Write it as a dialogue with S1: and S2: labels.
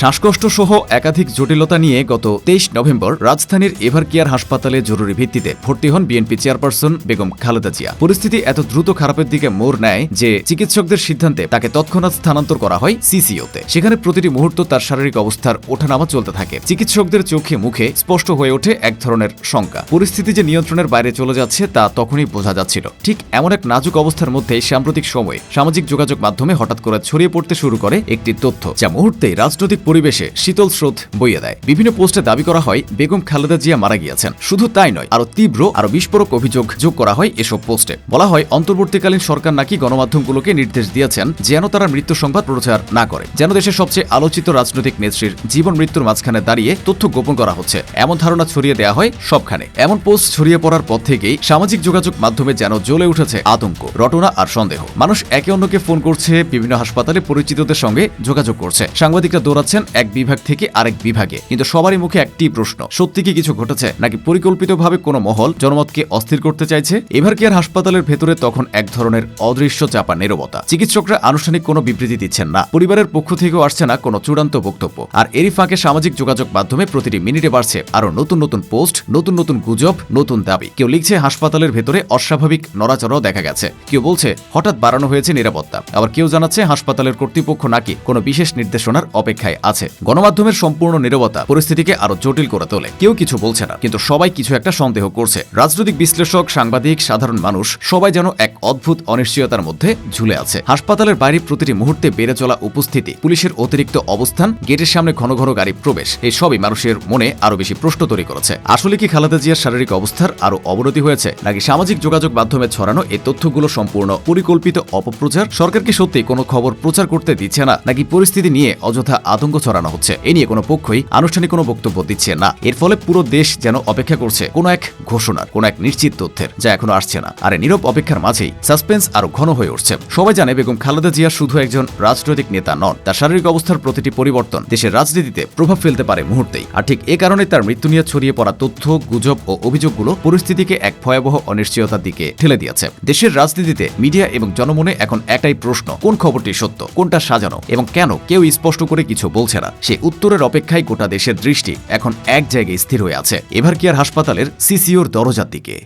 S1: শ্বাসকষ্ট সহ একাধিক জটিলতা নিয়ে গত তেইশ নভেম্বর রাজধানীর এভারকেয়ার হাসপাতালে জরুরি ভিত্তিতে ভর্তি হন বিএনপি চেয়ারপারসন বেগম খালেদা জিয়া। পরিস্থিতি এত দ্রুত খারাপের দিকে মোড় নেয় যে চিকিৎসকদের সিদ্ধান্তে তাকে তৎক্ষণাৎ স্থানান্তর করা হয় সিসিওতে। সেখানে প্রতিটি মুহূর্ত তার শারীরিক অবস্থার ওঠানামা চলতে থাকে। চিকিৎসকদের চোখে মুখে স্পষ্ট হয়ে ওঠে এক ধরনের শঙ্কা। পরিস্থিতি যে নিয়ন্ত্রণের বাইরে চলে যাচ্ছে তা তখনই বোঝা যাচ্ছিল। ঠিক এমন এক নাজুক অবস্থার মধ্যে সাম্প্রতিক সময়ে সামাজিক যোগাযোগ মাধ্যমে হঠাৎ করে ছড়িয়ে পড়তে শুরু করে একটি তথ্য, যা মুহূর্তেই রাজনৈতিক পরিবেশে শীতল স্রোত বইয়ে দেয়। বিভিন্ন পোস্টে দাবি করা হয়, বেগম খালেদা জিয়া মারা গিয়েছেন। শুধু তাই নয় আরও তীব্র আরও বিস্ফোরক অভিযোগ যোগ করা হয় এসব পোস্টে। বলা হয়, অন্তর্বর্তীকালীন সরকার নাকি গণমাধ্যমগুলোকে নির্দেশ দিয়েছেন যেন তারা মৃত্যু সংবাদ প্রচার না করে, যেন দেশের সবচেয়ে আলোচিত রাজনৈতিক নেত্রীর জীবন মৃত্যুর মাঝখানে দাঁড়িয়ে তথ্য গোপন করা হচ্ছে। এমন ধারণা ছড়িয়ে দেওয়া হয় সবখানে। এমন পোস্ট ছড়িয়ে পড়ার পর থেকেই সামাজিক যোগাযোগ মাধ্যমে যেন জ্বলে উঠেছে আতঙ্ক, রটনা আর সন্দেহ। মানুষ একে অন্যকে ফোন করছে, বিভিন্ন হাসপাতালে পরিচিতদের সঙ্গে যোগাযোগ করছে। সাংবাদিকরা দৌড়াচ্ছেন এক বিভাগ থেকে আরেক বিভাগে। কিন্তু সবারই মুখে একটি প্রশ্ন, সত্যি কি কিছু ঘটেছে, নাকি পরিকল্পিতভাবে কোনো মহল জনমতকে অস্থির করতে চাইছে? এভার কেয়ার হাসপাতালের ভেতরে তখন এক ধরনের অদৃশ্য চাপা নীরবতা? চিকিৎসকরা আনুষ্ঠানিক কোনো বিবৃতি দিচ্ছেন না। পরিবারের পক্ষ থেকেও আসছে না কোনো চূড়ান্ত বক্তব্য। আর এরই ফাঁকে সামাজিক যোগাযোগ মাধ্যমে প্রতিটি মিনিটে বাড়ছে আরও নতুন নতুন পোস্ট, নতুন নতুন গুজব, নতুন দাবি। কেউ লিখছে, হাসপাতালের ভেতরে অস্বাভাবিক নড়াচড়াও দেখা গেছে। কেউ বলছে, হঠাৎ বাড়ানো হয়েছে নিরাপত্তা। আবার কেউ জানাচ্ছে, হাসপাতালের কর্তৃপক্ষ নাকি কোনো বিশেষ নির্দেশনার অপেক্ষায় আছে। গণমাধ্যমের সম্পূর্ণ নীরবতা পরিস্থিতিকে আরও জটিল করে তোলে। কেউ কিছু বলছে না, কিন্তু সবাই কিছু একটা সন্দেহ করছে। রাজনৈতিক বিশ্লেষক, সাংবাদিক, সাধারণ মানুষ সবাই যেন এক অদ্ভুত অনিশ্চয়তার মধ্যে ঝুলে আছে। হাসপাতালের বাইরে প্রতিটি মুহূর্তে বেড়ে চলা উপস্থিতি, পুলিশের অতিরিক্ত অবস্থান, গেটের সামনে ঘন ঘন গাড়ি প্রবেশ, এই সবই মানুষের মনে আরও বেশি প্রশ্ন তৈরি করেছে। আসলে কি খালেদা জিয়ার শারীরিক অবস্থার আরও অবনতি হয়েছে, নাকি সামাজিক যোগাযোগ মাধ্যমে ছড়ানো এই তথ্যগুলো সম্পূর্ণ পরিকল্পিত অপপ্রচার? সরকার কি সত্যি কোনো খবর প্রচার করতে দিচ্ছে না, নাকি পরিস্থিতি নিয়ে অযথা আতঙ্ক ছড়ানো হচ্ছে। এ নিয়ে কোনো পক্ষই আনুষ্ঠানিক কোনো বক্তব্য দিচ্ছে না। এর ফলে পুরো দেশ যেন অপেক্ষা করছে কোনো এক ঘোষণার কোনো এক নিশ্চিত তথ্যের, যা এখনও আসছে না। আর নীরব অপেক্ষার মাঝেই সাসপেন্স আরও ঘন হয়ে উঠছে। সবাই জানে বেগম খালেদা জিয়া শুধু একজন রাজনৈতিক নেতা নন, তার শারীরিক অবস্থার প্রতিটি পরিবর্তন দেশের রাজনীতিতে প্রভাব ফেলতে পারে মুহূর্তেই। আর ঠিক এ কারণে তার মৃত্যু নিয়ে ছড়িয়ে পড়া তথ্য, গুজব ও অভিযোগগুলো পরিস্থিতিকে এক ভয়াবহ অনিশ্চয়তার দিকে ঠেলে দিয়েছে। দেশের রাজনীতিতে মিডিয়া এবং জনমনে এখন একটাই প্রশ্ন, কোন খবরটি সত্য, কোনটা সাজানো এবং কেন কেউ স্পষ্ট করে কিছু বলছে না। সে উত্তরের অপেক্ষায় গোটা দেশের দৃষ্টি এখন এক জায়গায় স্থির হয়ে আছে। এভার কেয়ার হাসপাতালের সিসিওর দরজার দিকে?